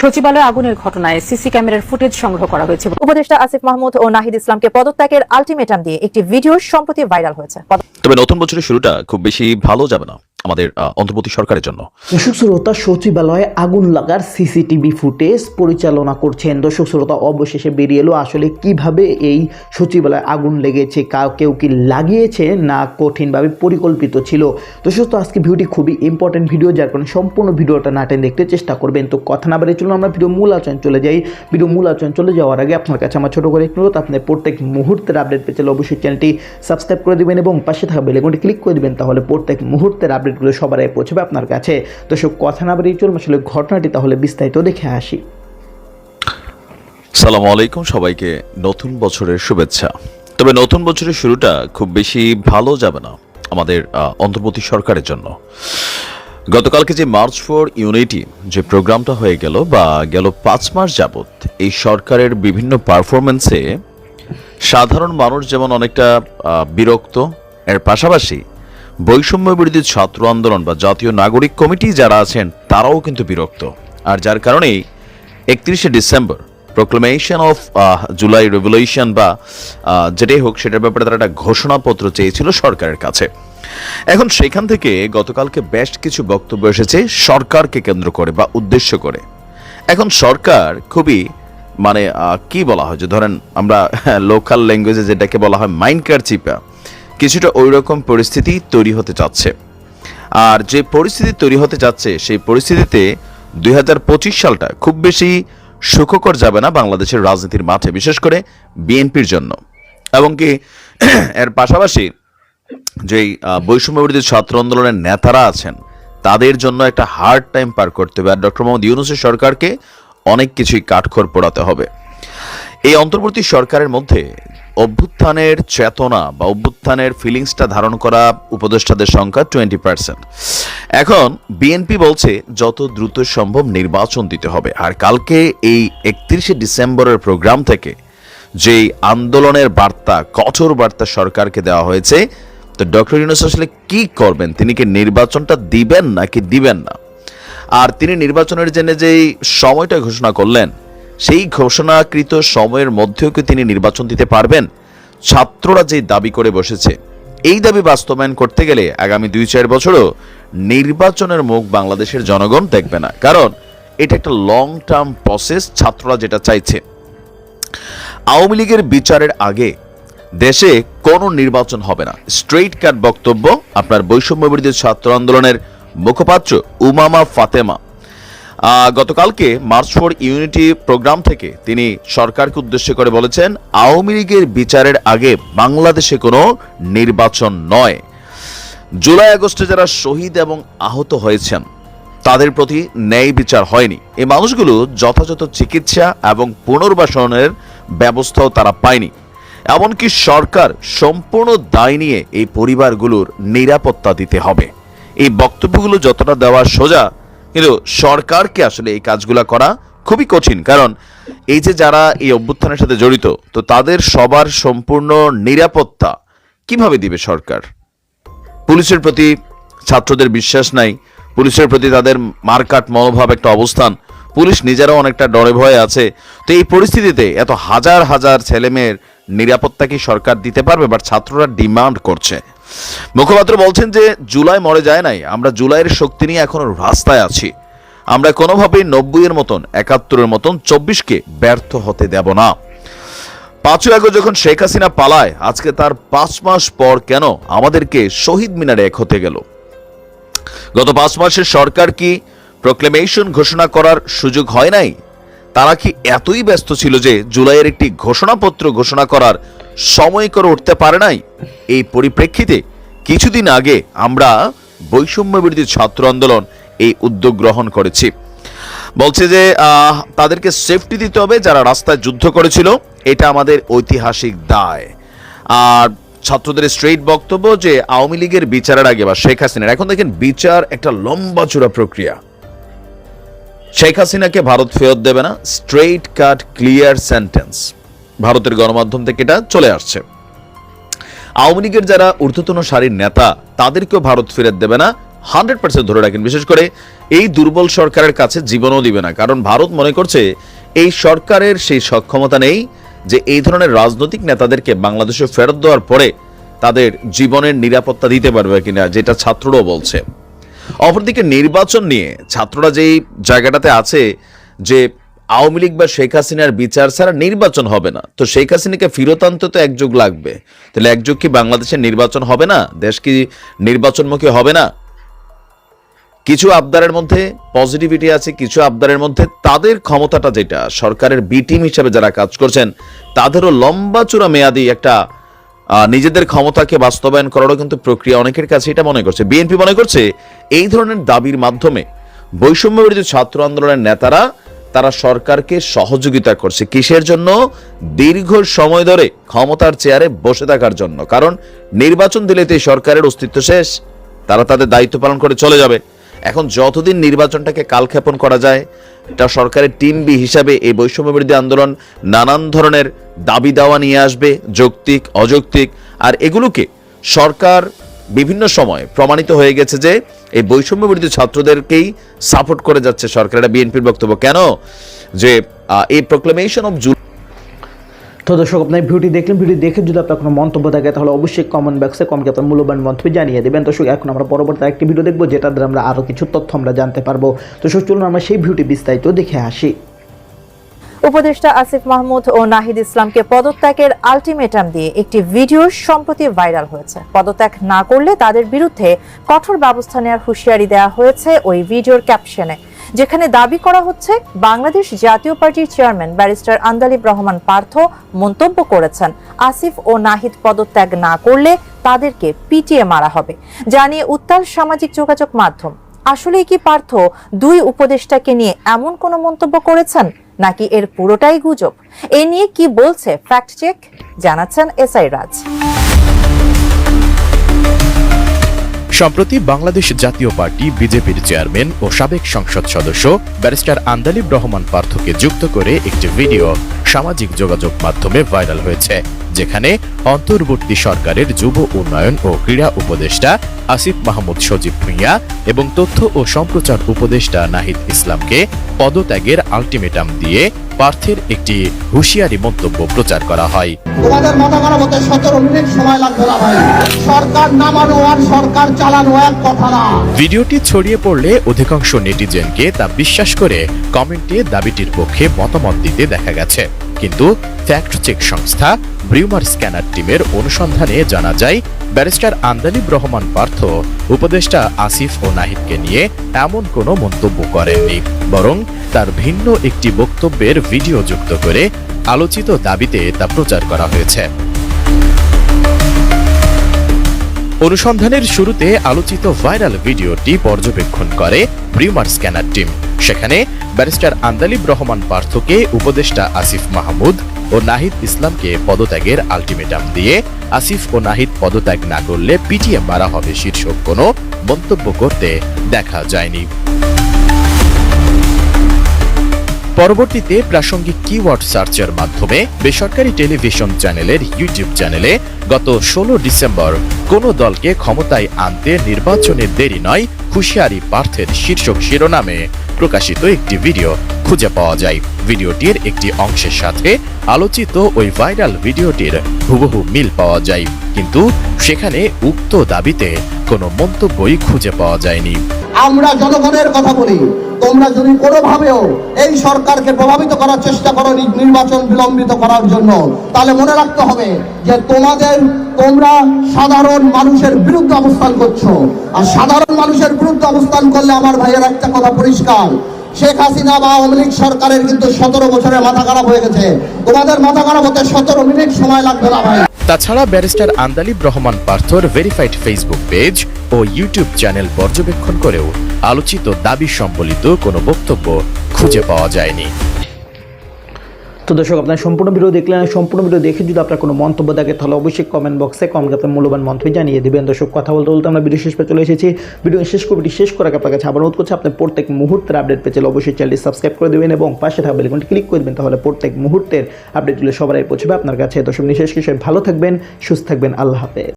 সচিবালয়ে আগুনের ঘটনায় সিসি ক্যামেরার ফুটেজ সংগ্রহ করা হয়েছে। উপদেষ্টা আসিফ মাহমুদ ও নাহিদ ইসলামকে পদত্যাগের আলটিমেটাম দিয়ে একটি ভিডিও সম্প্রতি ভাইরাল হয়েছে। তবে নতুন বছরের শুরুটা খুব বেশি ভালো যাবে না। আমাদের অন্তর্বর্তী সরকারের জন্য। দর্শক শ্রোতা, সচিবালয়ে আগুন লাগার সিসিটিভি ফুটেজ পরিচালনা করছেন। দর্শক শ্রোতা, অবশেষে বেরিয়ে এলো আসলে কীভাবে এই সচিবালয়ে আগুন লেগেছে কাউ কি লাগিয়েছে না কঠিনভাবে পরিকল্পিত ছিল? দর্শক তো আজকে ভিডিওটি খুবই ইম্পর্টেন্ট ভিডিও যার কারণে সম্পূর্ণ ভিডিওটা নাটেন দেখতে চেষ্টা করবেন। তো কথা না বেরিয়ে চলুন, আমরা ভিডিও মূল আলোচনা চলে যাই। ভিডিও মূল আলোচনা চলে যাওয়ার আগে আপনার কাছে আমার ছোটো করে অনুরোধ, আপনি প্রত্যেক মুহূর্তের আপডেট পেতে চাইলে অবশ্যই চ্যানেলটি সাবস্ক্রাইব করে দিবেন এবং পাশে থাকা বেলেগুনটি ক্লিক করে দিবেন, তাহলে প্রত্যেক মুহূর্তের আপডেটগুলো সবার আগে পৌঁছবে আপনার কাছে। তো সব কথা না বেরিয়ে চলুন আসলে ঘটনাটি তাহলে বিস্তারিত দেখে আসি। সালাম আলাইকুম, সবাইকে নতুন বছরের শুভেচ্ছা। তবে নতুন বছরের শুরুটা খুব বেশি ভালো যাবে না আমাদের অন্তর্বর্তী সরকারের জন্য। গতকালকে যে মার্চ ফর ইউনিটি যে প্রোগ্রামটা হয়ে গেল বা গেল পাঁচ মাস যাবত এই সরকারের বিভিন্ন পারফরমেন্সে সাধারণ মানুষ যেমন অনেকটা বিরক্ত, এর পাশাপাশি বৈষম্য বিরোধী ছাত্র আন্দোলন বা জাতীয় নাগরিক কমিটি যারা আছেন, তারাও কিন্তু বিরক্ত। আর যার কারণেই একত্রিশে December proclamation of July revolution বা যেটাই হোক সেটার ব্যাপারে তারা একটা ঘোষণাপত্র চেয়েছিল সরকারের কাছে। এখন সেখান থেকে গতকালকে বেশ কিছু বক্তব্য এসেছে সরকারকে কেন্দ্র করে বা উদ্দেশ্য করে। এখন সরকার খুবই মানে কি বলা হয় যে ধরেন আমরা লোকাল ল্যাঙ্গুয়েজে যেটাকে বলা হয় মাইন্ড কার চিপা কিছুটা ওই রকম পরিস্থিতি তৈরি হতে যাচ্ছে। আর যে পরিস্থিতি তৈরি হতে যাচ্ছে সেই পরিস্থিতিতে দু হাজার পঁচিশ সালটা খুব বেশি সুখকর যাবে না বাংলাদেশের রাজনীতির মাঠে বিশেষ করে বিএনপির জন্য। এবং কি এর পাশাপাশি যেই আহ, বৈষম্য বিরোধী ছাত্র আন্দোলনের নেতারা আছেন তাদের জন্য একটা হার্ড টাইম পার করতে হবে। আর ডক্টর মোহাম্মদ ইউনুসের সরকারকে অনেক কিছুই কাঠখড় পোড়াতে হবে। এই অন্তর্বর্তী সরকারের মধ্যে অভ্যুত্থানের চেতনা বা অভ্যুত্থানের ফিলিংসটা ধারণ করা উপদেষ্টাদের সংখ্যা টোয়েন্টি পার্সেন্ট এখন বিএনপি বলছে যত দ্রুত সম্ভব নির্বাচন দিতে হবে। আর কালকে এই একত্রিশে ডিসেম্বরের প্রোগ্রাম থেকে যেই আন্দোলনের বার্তা, কঠোর বার্তা সরকারকে দেওয়া হয়েছে, তো ডক্টর ইউনুস আসলে কি করবেন? তিনি কি নির্বাচনটা দিবেন নাকি দিবেন না? আর তিনি নির্বাচনের জন্য যেই সময়টা ঘোষণা করলেন সেই ঘোষণাকৃত সময়ের মধ্যেও কি তিনি নির্বাচন দিতে পারবেন? ছাত্ররা যে দাবি করে বসেছে, এই দাবি বাস্তবায়ন করতে গেলে আগামী দুই চার বছরও নির্বাচনের মুখ বাংলাদেশের জনগণ দেখবে না। কারণ এটা একটা লং টার্ম প্রসেস ছাত্ররা যেটা চাইছে। আওয়ামী লীগের বিচারের আগে দেশে কোনো নির্বাচন হবে না। স্ট্রেইট কাট বক্তব্য, আপনার বৈষম্য বিরোধী ছাত্র আন্দোলনের মুখপাত্র উমামা ফাতেমা। গতকালকে মার্চ ফর ইউনিটি প্রোগ্রাম থেকে তিনি সরকারকে উদ্দেশ্য করে বলেছেন, আওয়ামী লীগের বিচারের আগে বাংলাদেশে কোনো নির্বাচন নয়। জুলাই আগস্টে যারা শহীদ এবং আহত হয়েছেন, তাদের প্রতি ন্যায় বিচার হয়নি। এই মানুষগুলো যথাযথ চিকিৎসা এবং পুনর্বাসনের ব্যবস্থাও তারা পায়নি। এমনকি সরকার সম্পূর্ণ দায় নিয়ে এই পরিবারগুলোর নিরাপত্তা দিতে হবে। এই বক্তব্যগুলো যতটা দেওয়া সোজা কিন্তু সরকারকে আসলে এই কাজগুলো করা খুবই কঠিন। কারণ এই যে যারা এই অভ্যুত্থানের সাথে জড়িত, তো তাদের সবার সম্পূর্ণ নিরাপত্তা কীভাবে দিবে সরকার? পুলিশের প্রতি ছাত্রদের বিশ্বাস নাই, পুলিশের প্রতি তাদের মারকাট মনোভাব একটা অবস্থান, পুলিশ নিজেরাও অনেকটা ডরে ভয়ে আছে। তো এই পরিস্থিতিতে এত হাজার হাজার ছেলেমেয়ের নিরাপত্তা কি সরকার দিতে পারবে? বাট ছাত্ররা ডিমান্ড করছে? মুখপাত্র বলছেন যে জুলাই মরে যায় নাই, আমরা জুলাইয়ের শক্তি নিয়ে এখনও রাস্তায় আছি। আমরা কোনোভাবেই নব্বইয়ের মতন, একাত্তরের মতন চব্বিশকে ব্যর্থ হতে দেব না। পাঁচই আগস্ট যখন শেখ হাসিনা পালায়, আজকে তার পাঁচ মাস পর কেন আমাদেরকে শহীদ মিনারে এক হতে গেল? গত পাঁচ মাসের সরকার কি প্রোক্লেমেশন ঘোষণা করার সুযোগ হয় নাই? তারা কি এতই ব্যস্ত ছিল যে জুলাইয়ের একটি ঘোষণাপত্র ঘোষণা করার সময় করে উঠতে পারে নাই। এই পরিপ্রেক্ষিতে কিছুদিন আগে আমরা বৈষম্য বিরোধী ছাত্র আন্দোলন এই উদ্যোগ গ্রহণ করেছি। বলছে যে তাদেরকে সেফটি দিতে হবে যারা রাস্তায় যুদ্ধ করেছিল, এটা আমাদের ঐতিহাসিক দায়। আর ছাত্রদের স্ট্রেইট বক্তব্য যে, আওয়ামী লীগের বিচারের আগে বা শেখ হাসিনার, এখন দেখেন বিচার একটা লম্বা চূড়া প্রক্রিয়া। শেখ হাসিনাকে ভারত ফেরত দেবে না স্ট্রেইট কাট ক্লিয়ার সেন্টেন্স ভারতের গণমাধ্যম থেকে এটা চলে আসছে। আওয়ামী লীগের যারা ঊর্ধ্বতন সারির নেতা, তাদেরকেও ভারত ফেরত দেবে না। হান্ড্রেড পার্সেন্ট ধরে রাখেন, বিশেষ করে এই দুর্বল সরকারের কাছে জীবনও দিবে না। কারণ ভারত মনে করছে, এই সরকারের সেই সক্ষমতা নেই যে এই ধরনের রাজনৈতিক নেতাদেরকে বাংলাদেশে ফেরত দেওয়ার পরে তাদের জীবনের নিরাপত্তা দিতে পারবে কিনা, যেটা ছাত্ররাও বলছে। অপরদিকে নির্বাচন নিয়ে ছাত্ররা যেই জায়গাটাতে আছে যে আওয়ামী লীগ বা শেখ হাসিনার বিচার ছাড়া নির্বাচন হবে না। তো শেখ হাসিনাকে ফিরত আনতে তো একযুগ লাগবে। তাহলে একযুগ কি বাংলাদেশের নির্বাচন হবে না? দেশ কি নির্বাচনমুখী হবে না? কিছু আবদারের মধ্যে পজিটিভিটি আছে, কিছু আবদারের মধ্যে তাদের ক্ষমতাটা যেটা, সরকারের বি টিম হিসেবে যারা কাজ করছেন, তাদেরও লম্বা চূড়া মেয়াদি একটা নিজেদের ক্ষমতাকে বাস্তবায়ন করারও কিন্তু প্রক্রিয়া অনেকের কাছে এটা মনে করছে। বিএনপি মনে করছে, এই ধরনের দাবির মাধ্যমে বৈষম্য বিরোধী ছাত্র আন্দোলনের নেতারা তারা সরকারকে সহযোগিতা করছে। কিসের জন্য? দীর্ঘ সময় ধরে ক্ষমতার চেয়ারে বসে থাকার জন্য। কারণ নির্বাচন দিলে তো সরকারের অস্তিত্ব শেষ। তারা তাদের দায়িত্ব পালন করে চলে যাবে। এখন যতদিন নির্বাচনটাকে কালক্ষেপণ করা যায়, এটা সরকারের টিম বি হিসাবে এই বৈষম্য বিরোধী আন্দোলন নানান ধরনের দাবি দাওয়া নিয়ে আসবে, যৌক্তিক, অযৌক্তিক। আর এগুলোকে সরকার বিভিন্ন সময় প্রমাণিত হয়ে গেছে যে এই বৈষম্য বিরোধী ছাত্রদেরকেই সাপোর্ট করে যাচ্ছে সরকার। এটা বিএনপির বক্তব্য। কেন? যে এই প্রোক্লেমেশন অফ তো দর্শক, আপনার ভিডিওটি দেখলেন। ভিডিও দেখে যদি আপনার কোনো মন্তব্য থাকে, তাহলে অবশ্যই কমেন্ট বক্সে কমকে আপনার মূল্যবান মন্তব্য জানিয়ে দেবেন। দর্শক, এখন আমরা পরবর্তী একটি ভিডিও দেখব যেটা দ্বারা আমরা আরও কিছু তথ্য আমরা জানতে পারব। দর্শক, চলুন আমরা সেই ভিডিওটি বিস্তারিত দেখে আসি। উপদেষ্টা আসিফ মাহমুদ ও নাহিদ ইসলামকে পদত্যাগের আলটিমেটাম দিয়ে একটি ভিডিও সম্প্রতি ভাইরাল হয়েছে। পদত্যাগ না করলে তাদের বিরুদ্ধে কঠোর ব্যবস্থা নেওয়ার হুঁশিয়ারি দেওয়া হয়েছে ওই ভিডিওর ক্যাপশনে। যেখানে দাবি করা হচ্ছে, বাংলাদেশ জাতীয় পার্টির চেয়ারম্যান ব্যারিস্টার আন্দালিব রহমান পার্থ মন্তব্য করেছেন, আসিফ ও নাহিদ পদত্যাগ না করলে তাদেরকে পিটিয়ে মারা হবে। জানিয়ে উত্তাল সামাজিক যোগাযোগ মাধ্যম। আসলে কি পার্থ দুই উপদেষ্টাকে নিয়ে এমন কোনো মন্তব্য করেছেন? নাকি এর পুরোটাই গুজব? এ নিয়ে কি বলছে ফ্যাক্ট চেক জানাচ্ছেন এসআই রাজ। সম্প্রতি বাংলাদেশ জাতীয় পার্টি, বিজেপির চেয়ারম্যান ও সাবেক সংসদ সদস্য ব্যারিস্টার আন্দালিব রহমান পার্থকে যুক্ত করে একটি ভিডিও সামাজিক যোগাযোগ মাধ্যমে ভাইরাল হয়েছে। যেখানে অন্তর্বর্তী সরকারের যুব উন্নয়ন ও ক্রীড়া উপদেষ্টা আসিফ মাহমুদ সজীব ভুঁইয়া এবং তথ্য ও সম্প্রচার উপদেষ্টা নাহিদ ইসলামকে পদত্যাগের আলটিমেটাম দিয়ে পার্থের একটি হুঁশিয়ারি মন্তব্য প্রচার করা হয়। তোমাদের খারাপ হতে সতেরো মিনিট সময় লাগবে সরকার নামানো আর সরকার চালানো এক কথা না। ভিডিওটি ছড়িয়ে পড়লে অধিকাংশ নেটিজেনকে তা বিশ্বাস করে কমেন্টে দাবিটির পক্ষে মতামত দিতে দেখা গেছে। কিন্তু ফ্যাক্ট চেক সংস্থা ব্রিউমার স্ক্যানার টিমের অনুসন্ধানে জানা যায় ব্যারিস্টার আন্দালিব রহমান পার্থ, উপদেষ্টা আসিফ ও নাহিদকে নিয়ে এমন কোনো মন্তব্য করেননি, বরং তার ভিন্ন একটি বক্তব্যের ভিডিও যুক্ত করে আলোচিত দাবিতে তা প্রচার করা হয়েছে। অনুসন্ধানের শুরুতে আলোচিত ভাইরাল ভিডিওটি পর্যবেক্ষণ করে ব্রিউমার স্ক্যানার টিম। সেখানে ব্যারিস্টার আন্দালিব রহমান পার্থকে উপদেষ্টা আসিফ মাহমুদ ও নাহিদ ইসলামকে পদত্যাগের আলটিমেটাম দিয়ে আসিফ ও নাহিদ পদত্যাগ না করলে পিটিয়ে মারা হবে শীর্ষক কোনো মন্তব্য করতে দেখা যায়নি। পরবর্তীতে প্রাসঙ্গিক কিওয়ার্ড সার্চের মাধ্যমে বেসরকারি টেলিভিশন চ্যানেলের ইউটিউব চ্যানেলে গত ষোলো ডিসেম্বর, কোনো দলকে ক্ষমতায় আনতে নির্বাচনের দেরি নয়, হুঁশিয়ারি পার্থের শীর্ষক শিরোনামে প্রকাশিত একটি ভিডিও খুঁজে পাওয়া যায়। ভিডিওটির একটি অংশের সাথে আলোচিত ওই ভাইরাল ভিডিওটির হুবহু মিল পাওয়া যায়, কিন্তু সেখানে উক্ত দাবিতে কোনো মন্তব্যই খুঁজে পাওয়া যায়নি। আমরা জনগণের কথা বলি তোমরা যদি কোনোভাবেও এই সরকারকে প্রভাবিত করার চেষ্টা করো নির্বাচন বিলম্বিত করার জন্য, তাহলে মনে রাখতে হবে যে তোমাদের, তোমরা সাধারণ মানুষের বিরুদ্ধে অবস্থান করছ। আর সাধারণ মানুষের বিরুদ্ধে অবস্থান করলে আমার ভাইয়ের একটা কথা পরিষ্কার। শেখ হাসিনা বা আওয়ামী লীগ সরকারের কিন্তু সতেরো বছরের মাথা খারাপ হয়ে গেছে। তোমাদের মাথা খারাপ হতে সতেরো মিনিট সময় লাগবে না ভাই। তাছাড়া ব্যারিস্টার আন্দালিব রহমান পার্থর ভেরিফাইড ফেসবুক পেজ ও ইউটিউব চ্যানেল পর্যবেক্ষণ করেও আলোচিত দাবি সম্বলিত কোনো বক্তব্য খুঁজে পাওয়া যায়নি। তো দর্শক, আপনার সম্পূর্ণ ভিডিও দেখলেন, সম্পূর্ণ ভিডিও দেখে যদি আপনার কোনো মন্তব্য থাকে, তাহলে অবশ্যই কমেন্ট বক্সে কমেন্ট আপনার মূল্যবান মন্তব্য জানিয়ে দেবেন। দর্শক, কথা বলতে বলতে আমরা ভিডিও শেষ পে চলে এসেছি। ভিডিও শেষ কবিটি শেষ আগে আপনার কাছে আবার অনুরোধ করছি আপনার প্রত্যেক মুহূর্তের আপডেট পেয়ে চলে অবশ্যই চ্যানেলটি সাবস্ক্রাইব করে দেবেন এবং পাশে থাকা বেলকনটি ক্লিক করে দেবেন, তাহলে প্রত্যেক মুহূর্তের আপডেটগুলো সবাই পৌঁছবে আপনার কাছে। দর্শক, নিঃশেষ কিছু ভালো থাকবেন, সুস্থ থাকবেন, আল্লাহ হাফেজ।